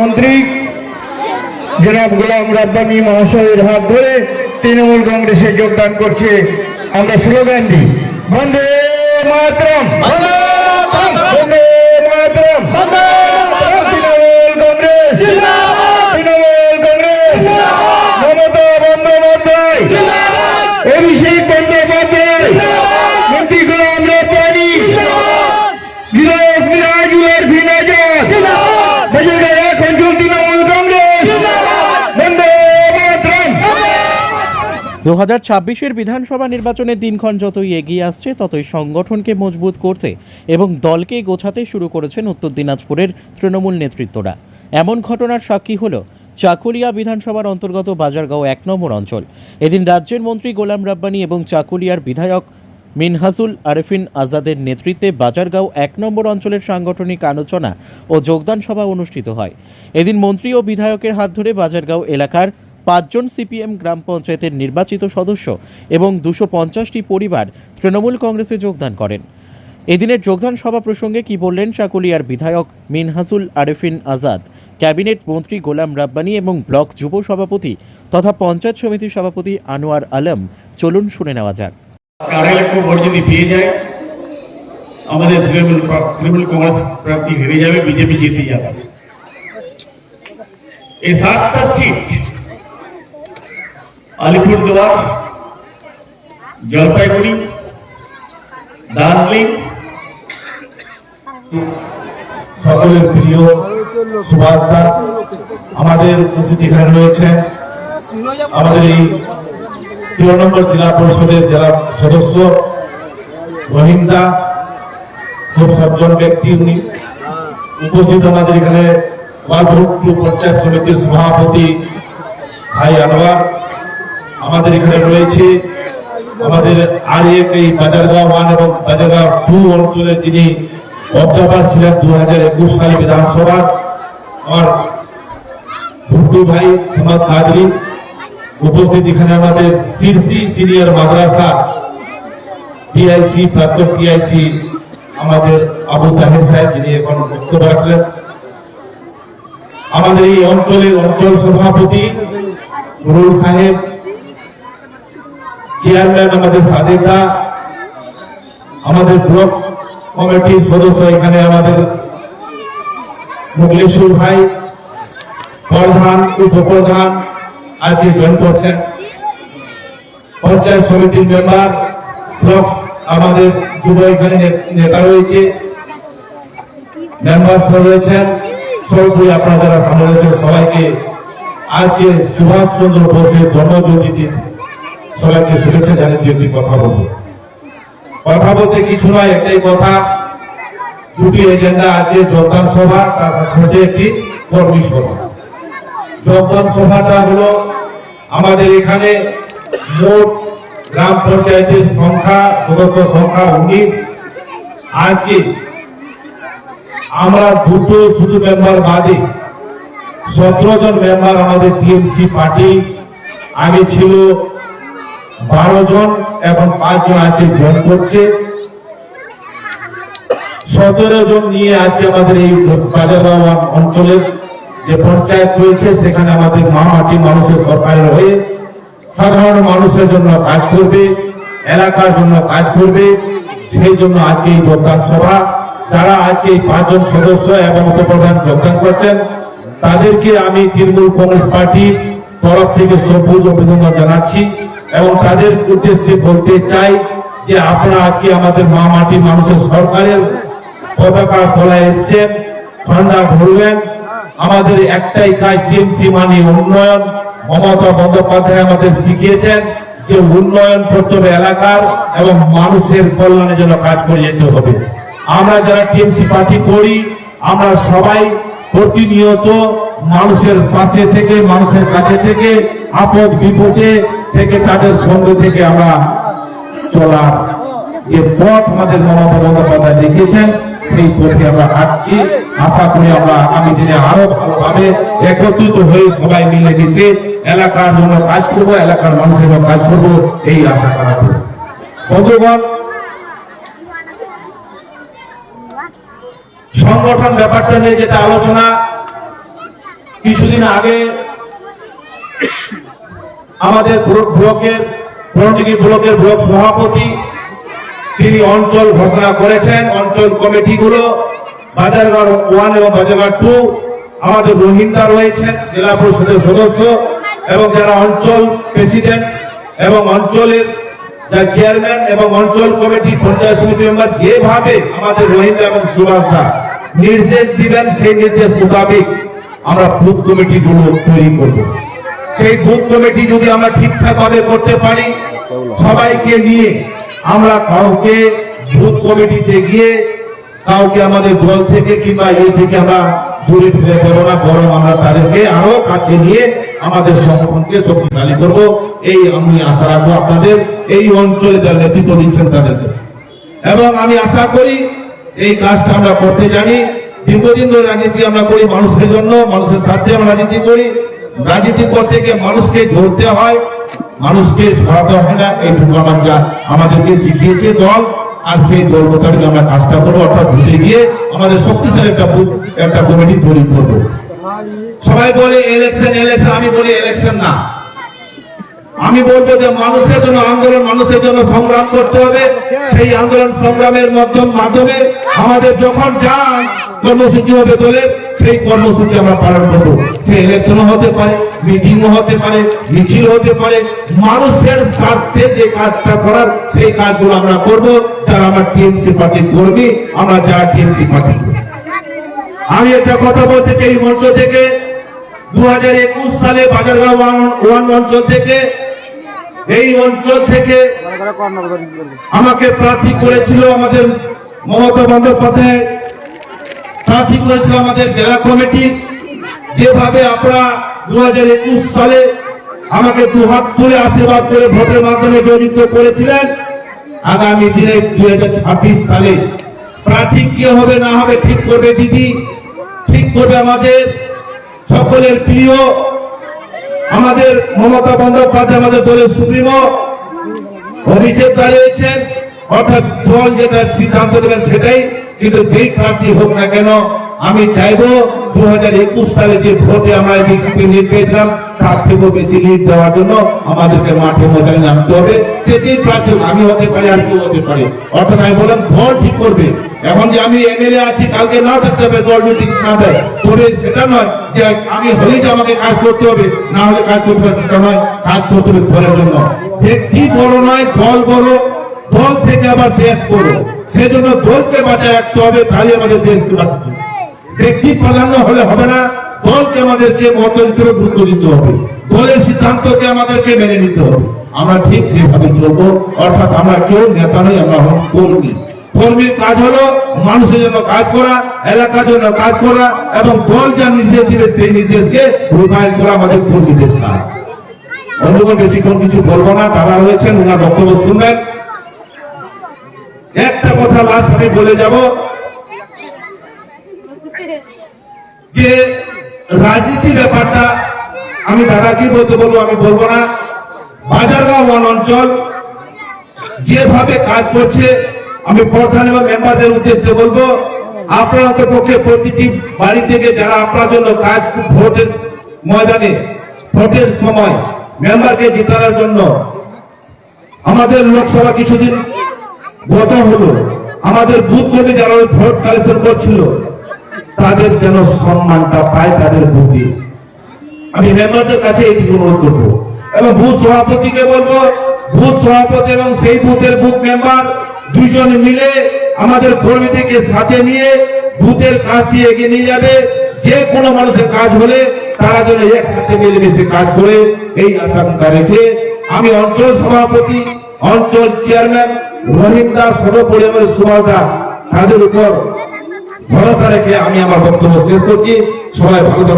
মন্ত্রী, জনাব গোলাম রাব্বানি মহাশয়ের হাত ধরে তৃণমূল কংগ্রেসে যোগদান করছে। আমরা স্লোগান দিই, বন্দে মাতরম বন্দে মাতরম তৃণমূল কংগ্রেস তৃণমূল কংগ্রেস মমতা বন্দ্যোপাধ্যায় অভিষেক বন্দ্যোপাধ্যায় মন্ত্রী গোলাম রাব্বানি বিধায়ক মিরাজুলের ফিনাজাত বাজারে এখন চলতি তৃণমূল কংগ্রেস বন্দে মাতরম দু হাজার ছাব্বিশের বিধানসভা নির্বাচনের দিনক্ষণ যতই এগিয়ে আসছে, ততই সংগঠনকে মজবুত করতে এবং দলকে গোছাতে শুরু করেছেন উত্তর দিনাজপুরের তৃণমূল নেতৃত্বরা। এমন ঘটনার সাক্ষী হল চাকুলিয়া বিধানসভার অন্তর্গত বাজারগাঁও এক নম্বর অঞ্চল। এদিন রাজ্যের মন্ত্রী গোলাম রাব্বানি এবং চাকুলিয়ার বিধায়ক মিনহাসুল আরেফিন আজাদের নেতৃত্বে বাজারগাঁও এক নম্বর অঞ্চলের সাংগঠনিক আলোচনা ও যোগদান সভা অনুষ্ঠিত হয়। এদিন মন্ত্রী ও বিধায়কের হাত ধরে বাজারগাঁও এলাকার পাঁচজন সিপিএম গ্রাম পঞ্চায়েতের নির্বাচিত সদস্য এবং দুশো পঞ্চাশটি পরিবার তৃণমূল কংগ্রেসে যোগদান করেন। এদিনের যোগদান সভা প্রসঙ্গে কি বললেন চাকুলিয়ার বিধায়ক মিনহাসুল আরেফিন আজাদ, ক্যাবিনেট মন্ত্রী গোলাম রাব্বানি এবং ব্লক যুব সভাপতি তথা পঞ্চায়েত সমিতির সভাপতি আনোয়ার আলম। চলুন শুনে নেওয়া যাক। আড়াই লক্ষ ভোট যদি পেয়ে যায়, আমাদের তৃণমূল তৃণমূল কংগ্রেস প্রার্থী হেরে যাবে, বিজেপি জিতে যাবে। এই সাতটা সিট আলিপুরদুয়ার, জলপাইগুড়ি, দার্জিলিং। সকলের প্রিয় সুভাষ দা আমাদের উপস্থিত এখানে রয়েছে। আমাদের এই নম্বর জেলা পরিষদের জেলা সদস্য রহিন্দা খুব সজ্জন ব্যক্তি উনি উপস্থিত আমাদের এখানে পঞ্চায়েত সমিতির সভাপতি ভাই আনোয়ার। আমাদের এখানে রয়েছে আমাদের আর এক এই বাজারগাঁও ওয়ান এবং বাজারগাঁও টু অঞ্চলের যিনি অবজারভার ছিলেন দু হাজার একুশ সালে বিধানসভার আমার ভুট্টু ভাই সমাজ কাজরি উপস্থিত এখানে আমাদের সিরসি সিনিয়র মাদ্রাসা টিআইসি প্রাক্তন টিআইসি আমাদের আবু তাহের সাহেব, যিনি এখন বক্তব্য রাখলেন। আমাদের এই অঞ্চলের অঞ্চল সভাপতি নুরুল সাহেব চেয়ারম্যান আমাদের সাদেকা, আমাদের ব্লক কমিটির সদস্য এখানে আমাদের মুগলেশ্বর ভাই, প্রধান, উপপ্রধান আজকে জয়েন করছেন। পঞ্চায়েত সমিতির মেম্বার ব্লক আমাদের যুব এখানে নেতা রয়েছে। মেম্বার রয়েছেন। সর্বোপরি আপনারা যারা সামনে সবাইকে আজকে সুভাষ চন্দ্র বোসের জন্মজয়ন্তীতে সবাইকে শুভেচ্ছা জানিয়ে দুটি কথা বলব। কথা বলতে কিছু নয়, একটাই কথা। দুটি এজেন্ডা আজকে যোগদান সভা, তার সাথে একটি কর্মী সভা। যোগদান সভাটা হলো আমাদের এখানে মোট গ্রাম পঞ্চায়েতের সংখ্যা, সদস্য সংখ্যা উনিশ। আজকে আমরা দুটো শুধু মেম্বার বাদে সতেরো জন মেম্বার আমাদের টিএমসি পার্টি। আগে ছিল বারো জন এবং পাঁচজন আজকে জয়েন করছে। সতেরো জন নিয়ে আজকে আমাদের এই বাজারগাঁও অঞ্চলের যে পঞ্চায়েত রয়েছে, সেখানে আমাদের মা মাটি মানুষের সরকারের হয়ে সাধারণ মানুষের জন্য কাজ করবে, এলাকার জন্য কাজ করবে। সেই জন্য আজকে এই যোগদান সভা, যারা আজকে এই পাঁচজন সদস্য এবং উপপ্রধান যোগদান করছেন, তাদেরকে আমি তৃণমূল কংগ্রেস পার্টির তরফ থেকে সবুজ অভিনন্দন জানাচ্ছি। এবং তাদের উদ্দেশ্যে বলতে চাই যে আপনারা আজকে আমাদের মা মাটি মানুষের সরকারের পতাকার তলায় এসছেন ঠান্ডা ভরবেন। আমাদের একটাই কাজ টিএমসি মানে উন্নয়ন। মমতা বন্দ্যোপাধ্যায় আমাদের শিখিয়েছেন যে উন্নয়ন করতে হবে এলাকার এবং মানুষের কল্যাণের জন্য কাজ করে যেতে হবে। আমরা যারা টিএমসি পার্টি করি, আমরা সবাই প্রতিনিয়ত মানুষের পাশে থেকে, মানুষের কাছে থেকে আপদ বিপদে থেকে তাদের সঙ্গে থেকে আমরা চলার যে পথ আমাদের মমতা বন্দ্যোপাধ্যায় দেখিয়েছেন, সেই পথে আমরা হাঁটছি। আশা করি আমরা আগামী দিনে আরও ভালোভাবে একত্রিত হয়ে সবাই মিলে মিশে এলাকার জন্য কাজ করব, এলাকার মানুষের জন্য কাজ করব, এই আশা করি বন্ধুগণ, সংগঠন ব্যাপারটা নিয়ে যেটা আলোচনা, কিছুদিন আগে আমাদের ব্লক- ব্লকের পৌরনিগম ব্লকের ব্লক সভাপতি, তিনি অঞ্চল ঘোষণা করেছেন, অঞ্চল কমিটিগুলো বাজারঘাট ওয়ান এবং বাজারঘাট টু আমাদের রোহিঙ্গা রয়েছেন জেলা পরিষদের সদস্য, এবং যারা অঞ্চল প্রেসিডেন্ট এবং অঞ্চলের যা চেয়ারম্যান এবং অঞ্চল কমিটি পঞ্চায়েত সমিতি মেম্বার যেভাবে আমাদের রোহিঙ্গা এবং সুভাষদা নির্দেশ দিবেন, সেই নির্দেশ মোতাবেক আমরা বুথ কমিটিগুলো তৈরি করব। সেই বুথ কমিটি যদি আমরা ঠিকঠাক ভাবে করতে পারি, সবাইকে নিয়ে আমরা কাউকে বুথ কমিটিতে গিয়ে কাউকে আমাদের দল থেকে কিংবা এই থেকে আমরা দূরে ফেলে দেবো না, বরং আমরা তাদেরকে আরও কাছে নিয়ে আমাদের সংগঠনকে শক্তিশালী করব। এই আমি আশা রাখব আপনাদের, এই অঞ্চলে যারা নেতৃত্ব দিচ্ছেন তাদের কাছে। এবং আমি আশা করি এই কাজটা আমরা করতে জানি। দীর্ঘদিন ধরে রাজনীতি আমরা করি মানুষের জন্য, মানুষের স্বার্থে আমরা রাজনীতি করি। রাজনীতি করতে গিয়ে মানুষকে ধরতে হয়, মানুষকে সরাতে হয় না। এইটুকু আমার আমাদেরকে শিখিয়েছে দল, আর সেই দল মোতাবেক আমরা কাজটা করব। অর্থাৎ বুঝে গিয়ে আমাদের শক্তিশালী একটা একটা কমিটি তৈরি করব। সবাই বলে ইলেকশন ইলেকশন আমি বলি ইলেকশন না। আমি বলব যে মানুষের জন্য আন্দোলন, মানুষের জন্য সংগ্রাম করতে হবে। সেই আন্দোলন, সংগ্রামের মাধ্যম আমাদের যখন যা কর্মসূচি হবে দলের সেই কর্মসূচি আমরা পালন করব। সে ইলেকশনও হতে পারে মিটিংও হতে পারে, মিছিল হতে পারে, মানুষের স্বার্থে যে কাজটা করার সেই কাজগুলো আমরা করব। যারা আমার টিএমসি পার্টির কর্মী, আমরা যারা টিএমসি পার্টি আমি একটা কথা বলতে চাই মঞ্চ থেকে। দু হাজার একুশ সালে বাজারগাঁও অঞ্চল থেকে, এই অঞ্চল থেকে আমাকে প্রার্থী করেছিল আমাদের মমতা বন্দ্যোপাধ্যায়। প্রার্থী করেছিল আমাদের জেলা কমিটি। যেভাবে আপনারা দু হাজার একুশ সালে আমাকে দু হাত তুলে আশীর্বাদ করে ভোটের মাধ্যমে জয়যুক্ত করেছিলেন, আগামী দিনে দুই হাজার ছাব্বিশ সালে। প্রার্থী কি হবে, না হবে, ঠিক করবে দিদি, ঠিক করবে আমাদের সকলের প্রিয়, আমাদের মমতা বন্দ্যোপাধ্যায়, আমাদের দলের সুপ্রিমো। অভিষেক দাঁড়িয়েছেন অর্থাৎ দল যেটা সিদ্ধান্ত নেবেন সেটাই কিন্তু যেই প্রার্থী হোক না কেন, আমি চাইব দু হাজার একুশ সালে যে ভোটে আমরা যে লিড পেয়েছিলাম, তার থেকেও বেশি লিড দেওয়ার জন্য আমাদেরকে মাঠে ময়দানে নামতে হবে। সে যেই প্রার্থী আমি হতে পারি আর কেউ হতে পারে। অর্থাৎ আমি বললাম, দল ঠিক করবে। এখন যে আমি এমএলএ আছি, কালকে না থাকতে হবে, দল যদি না দেয়, তবে সেটা নয় যে আমি হলেই যে আমাকে কাজ করতে হবে, না হলে কাজ করতে হবে, সেটা নয়, কাজ করতে হবে দলের জন্য। ব্যক্তি বড় নয়, দল বড় দল থেকে আবার দেশ বড় সেজন্য দলকে বাঁচায় রাখতে হবে তাহলে আমাদের দেশকে বাঁচাতে ব্যক্তি প্রাধান্য হলে হবে না, দলকে আমাদেরকে মত গুরুত্ব দিতে হবে। দলের সিদ্ধান্তকে আমাদেরকে মেনে নিতে হবে। আমরা ঠিক সেভাবে চলবো, অর্থাৎ আমরা কেউ নেতা নই, আমরা কর্মী। কর্মীর কাজ হলো মানুষের জন্য কাজ করা, এলাকার জন্য কাজ করা, এবং দল যা নির্দেশ দিবে, সেই নির্দেশকে রূপায়ণ করা আমাদের কর্মীদের কাজ। বন্ধুগণ, বেশিক্ষণ কিছু বলব না, তারা রয়েছেন ওনার বক্তব্য শুনবেন। একটা কথা লাস্ট বলে যাব। যে রাজনীতি ব্যাপারটা আমি দাদাকে বলতে বলব, আমি বলব না। বাজারগাঁও ওয়ান অঞ্চল যেভাবে কাজ করছে, আমি প্রধান এবং মেম্বারদের উদ্দেশ্যে বলব, আপনারা তো পক্ষে প্রতিটি বাড়ি থেকে যারা আপনার জন্য কাজ ভোটের ময়দানে, ভোটের সময়, মেম্বারকে জিতানোর জন্য। আমাদের লোকসভা কিছুদিন গত হলো। আমাদের বুথ কর্মী যারা ভোট কালেকশন করছিল, তাদের যেন সম্মানটা পায় তাদের বুথে। আমি মেম্বারদের কাছে এটি অনুরোধ করব। এবং বুথ সভাপতিকে বলব, বুথ সভাপতি এবং সেই বুথের বুথ মেম্বার দুইজন মিলে আমাদের কর্মীদেরকে সাথে নিয়ে বুথের কাজটি এগিয়ে নিয়ে যাবে। যে কোনো মানুষের কাজ হলে তারা যেন একসাথে মিলেমিশে কাজ করে, এই আশঙ্কা রেখে আমি অঞ্চল সভাপতি, অঞ্চল চেয়ারম্যান রহিম ছোট পরিবারের সুভাষদা তাদের উপর ভরসা রেখে আমি আমার বক্তব্য শেষ করছি সবাই ভালো।